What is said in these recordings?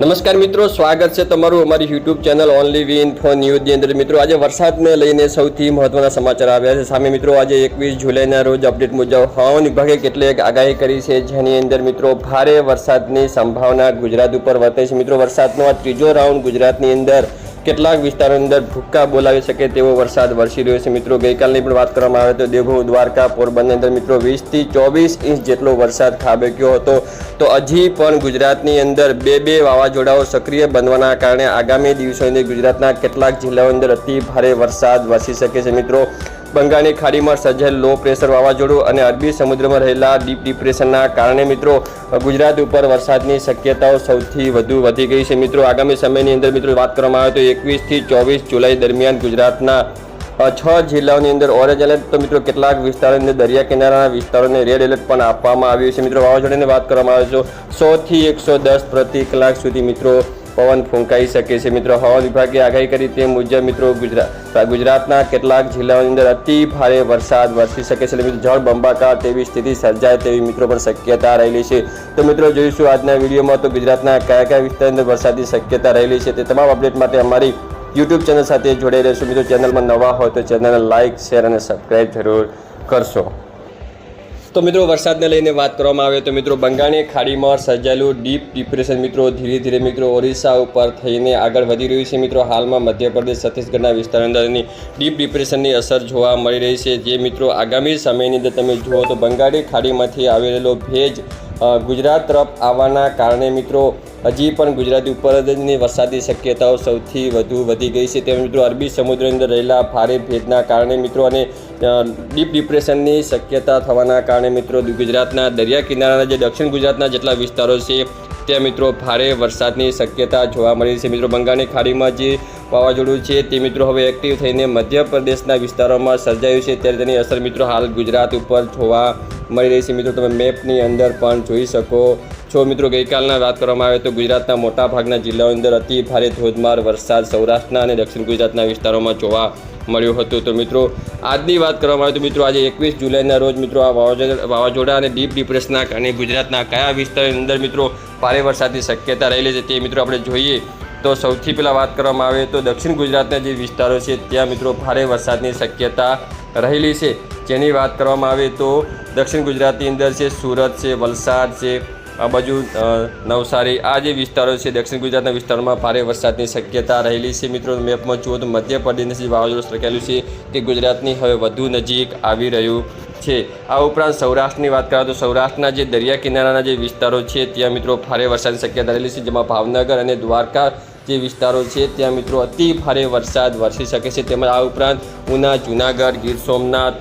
નમસ્કાર મિત્રો, સ્વાગત છે તમારું અમારી YouTube channel only win for ન્યૂઝની અંદર. મિત્રો, આજે વરસાદને લઈને સૌથી મહત્વના સમાચાર આવ્યા છે. સામે મિત્રો, આજે એકવીસ જુલાઈના રોજ અપડેટ મુજબ હવામાન વિભાગે કેટલીક આગાહી કરી છે, જેની અંદર મિત્રો, ભારે વરસાદની સંભાવના ગુજરાત ઉપર વર્તે છે. મિત્રો, વરસાદનો આ ત્રીજો રાઉન્ડ ગુજરાતની અંદર કેટલાક વિસ્તારોની અંદર ભૂક્કા બોલાવી શકે તેવો વરસાદ વરસી રહ્યો છે. મિત્રો, ગઈકાલની પણ વાત કરવામાં આવે તો દેવભૂમ દ્વારકા, પોરબંદર અંદર મિત્રો વીસથી ચોવીસ ઇંચ જેટલો વરસાદ ખાબક્યો હતો. તો હજી પણ ગુજરાતની અંદર બે બે વાવાઝોડાઓ સક્રિય બનવાના કારણે આગામી દિવસોની ગુજરાતના કેટલાક જિલ્લાઓ અંદર અતિ ભારે વરસાદ વરસી શકે છે. મિત્રો બંગાળની ખાડીમાં સર્જાયેલ લો પ્રેશર વાવાઝોડું અને અરબી સમુદ્રમાં રહેલા ડીપ ડિપ્રેશનના કારણે મિત્રો, ગુજરાત ઉપર વરસાદની શક્યતાઓ સૌથી વધુ વધી ગઈ છે. મિત્રો, આગામી સમયની અંદર મિત્રો વાત કરવામાં આવે તો એકવીસથી ચોવીસ જુલાઈ દરમિયાન ગુજરાતના છ જિલ્લાઓની અંદર ઓરેન્જ એલર્ટ તો મિત્રો કેટલાક વિસ્તારોની અંદર દરિયા કિનારાના વિસ્તારોને રેડ એલર્ટ પણ આપવામાં આવ્યું છે. મિત્રો, વાવાઝોડાની વાત કરવામાં આવે તો સોથી એકસો દસ પ્રતિ કલાક સુધી મિત્રો પવન ફૂંકાઈ શકે છે. મિત્રો, હવામાન વિભાગે આગાહી કરી તે મુજબ, મિત્રો, ગુજરાત ગુજરાતના કેટલાક જિલ્લાઓની અંદર અતિ ભારે વરસાદ વરસી શકે છે. મિત્રો, જળ બંબાકાર તેવી સ્થિતિ સર્જાય તેવી મિત્રો પણ શક્યતા રહેલી છે. તો મિત્રો, જોઈશું આજના વિડીયોમાં તો ગુજરાતના કયા કયા વિસ્તારની અંદર વરસાદની શક્યતા રહેલી છે તે તમામ અપડેટ માટે અમારી યુટ્યુબ ચેનલ સાથે જોડાઈ રહેશું. મિત્રો, ચેનલમાં નવા હોય તો ચેનલને લાઇક શેર અને સબસ્ક્રાઈબ જરૂર કરશો. તો મિત્રો, વરસાદને લઈને વાત કરવામાં આવે તો મિત્રો, બંગાળની ખાડીમાં સર્જાયેલું ડીપ ડિપ્રેશન મિત્રો, ધીરે ધીરે મિત્રો, ઓરિસ્સા ઉપર થઈને આગળ વધી રહ્યું છે મિત્રો. હાલમાં મધ્યપ્રદેશ, છત્તીસગઢના વિસ્તારની અંદરની ડીપ ડિપ્રેશનની અસર જોવા મળી રહી છે. જે મિત્રો, આગામી સમયની અંદર તમે જુઓ તો બંગાળી ખાડીમાંથી આવેલો ભેજ ગુજરાત તરફ આવવાના કારણે મિત્રો હજી પણ ગુજરાતી ઉપરની વરસાદની શક્યતાઓ સૌથી વધુ વધી ગઈ છે. તેમજ મિત્રો, અરબી સમુદ્રની અંદર રહેલા ભારે ભેજના કારણે મિત્રો અને ડીપ ડિપ્રેશનની શક્યતા થવાના કારણે મિત્રો, ગુજરાતના દરિયા કિનારાના જે દક્ષિણ ગુજરાતના જેટલા વિસ્તારો છે, ત્યાં મિત્રો ભારે વરસાદની શક્યતા જોવા મળી છે. મિત્રો, બંગાળની ખાડીમાં જે વાવાઝોડું છે તે મિત્રો હવે એક્ટિવ થઈને મધ્યપ્રદેશના વિસ્તારોમાં સર્જાયું છે. ત્યારે તેની અસર મિત્રો હાલ ગુજરાત ઉપર જોવા મળી રહી છે. મિત્રો, તમે મેપની અંદર પણ જોઈ શકો છો મિત્રો, ગઈકાલના વાત કરવામાં આવે તો ગુજરાતના મોટાભાગના જિલ્લાઓની અંદર અતિ ભારે ધોધમાર વરસાદ સૌરાષ્ટ્રના અને દક્ષિણ ગુજરાતના વિસ્તારોમાં જોવા મળ્યું હતું. તો મિત્રો, આજની વાત કરવામાં આવે તો મિત્રો, આજે એકવીસ જુલાઈના રોજ મિત્રો, આ વાવાઝોડા અને ડીપ ડિપ્રેશનના કારણે ગુજરાતના કયા વિસ્તારની અંદર મિત્રો ભારે વરસાદની શક્યતા રહેલી છે તે મિત્રો આપણે જોઈએ. તો સૌથી પહેલાં વાત કરવામાં આવે તો દક્ષિણ ગુજરાતના જે વિસ્તારો છે, ત્યાં મિત્રો ભારે વરસાદની શક્યતા રહેલી છે. જેની વાત કરવામાં આવે તો દક્ષિણ ગુજરાતની અંદર છે, સુરત છે, વલસાડ છે આ બાજુ નવસારી, આ જે વિસ્તારો છે, દક્ષિણ ગુજરાતના વિસ્તારોમાં ભારે વરસાદની શક્યતા રહેલી છે. મિત્રો, મેપમાં જુઓ તો મધ્યપ્રદેશનું જે વાવાઝોડું સરકાયેલું છે, તે ગુજરાતની હવે વધુ નજીક આવી રહ્યું છે. આ ઉપરાંત સૌરાષ્ટ્રની વાત કરીએ તો સૌરાષ્ટ્રના જે દરિયા કિનારાના જે વિસ્તારો છે, ત્યાં મિત્રો ભારે વરસાદની શક્યતા રહેલી છે, જેમાં ભાવનગર અને દ્વારકા જે વિસ્તારો છે, ત્યાં મિત્રો અતિ ભારે વરસાદ વરસી શકે છે. તેમજ આ ઉપરાંત ઉના, જુનાગઢ, ગીર સોમનાથ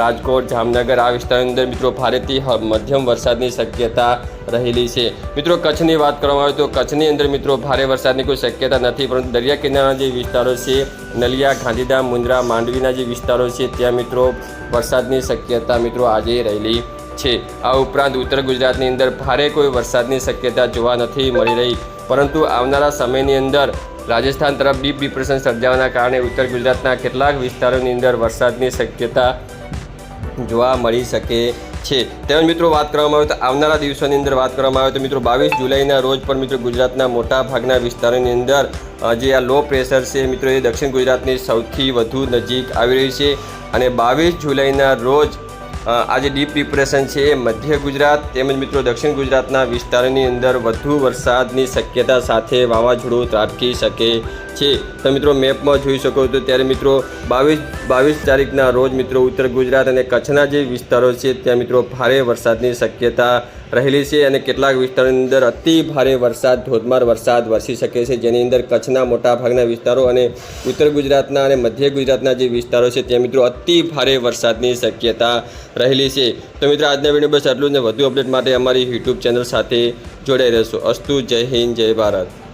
રાજકોટ, જામનગર, આ વિસ્તારની અંદર મિત્રો ભારેથી મધ્યમ વરસાદની શક્યતા રહેલી છે. મિત્રો કચ્છની વાત કરવામાં આવે તો કચ્છની અંદર મિત્રો ભારે વરસાદની કોઈ શક્યતા નથી, પરંતુ દરિયા કિનારાના જે વિસ્તારો છે, નલિયા, ગાંધીધામ મુંદ્રા માંડવીના જે વિસ્તારો છે, ત્યાં મિત્રો વરસાદની શક્યતા મિત્રો આજે રહેલી છે. આ ઉપરાંત ઉત્તર ગુજરાતની અંદર ભારે કોઈ વરસાદની શક્યતા જોવા નથી મળી રહી. પરંતુ આવનારા સમયની અંદર રાજસ્થાન તરફ ડીપ ડિપ્રેશન સર્જાવાના કારણે ઉત્તર ગુજરાતના કેટલાક વિસ્તારોની અંદર વરસાદની શક્યતા જોવા મળી શકે છે. તેમજ મિત્રો વાત કરવામાં આવે તો આવનારા દિવસોની અંદર વાત કરવામાં આવે તો મિત્રો બાવીસ જુલાઈના રોજ પણ મિત્રો ગુજરાતના મોટા ભાગના વિસ્તારોની અંદર જે આ લો પ્રેશર છે, મિત્રો એ દક્ષિણ ગુજરાતની સૌથી વધુ નજીક આવી રહી છે. અને બાવીસ જુલાઈના રોજ અ, આ જે ડીપ ડિપ્રેશન છે એ મધ્ય ગુજરાત તેમજ મિત્રો દક્ષિણ ગુજરાતના વિસ્તારોની અંદર વધુ વરસાદની શક્યતા સાથે વાવાઝોડું ત્રાટકી શકે છે. તો મિત્રો, મેપમાં જોઈ શકો તો ત્યારે મિત્રો, બાવીસ બાવીસ તારીખના રોજ મિત્રો ઉત્તર ગુજરાત અને કચ્છના જે વિસ્તારો છે, ત્યાં મિત્રો ભારે વરસાદની શક્યતા રહેલી છે અને કેટલાક વિસ્તારોની અંદર અતિ ભારે વરસાદ, ધોધમાર વરસાદ વરસી શકે છે. જેની અંદર કચ્છના મોટાભાગના વિસ્તારો અને ઉત્તર ગુજરાતના અને મધ્ય ગુજરાતના જે વિસ્તારો છે, ત્યાં મિત્રો અતિ ભારે વરસાદની શક્યતા રહેલી છે. તો મિત્રો, આજના વીડિયો બસ આટલું જ વધુ અપડેટ માટે અમારી યુટ્યુબ ચેનલ સાથે જોડાઈ રહેશો. અસ્તુ, જય હિન્દ, જય ભારત.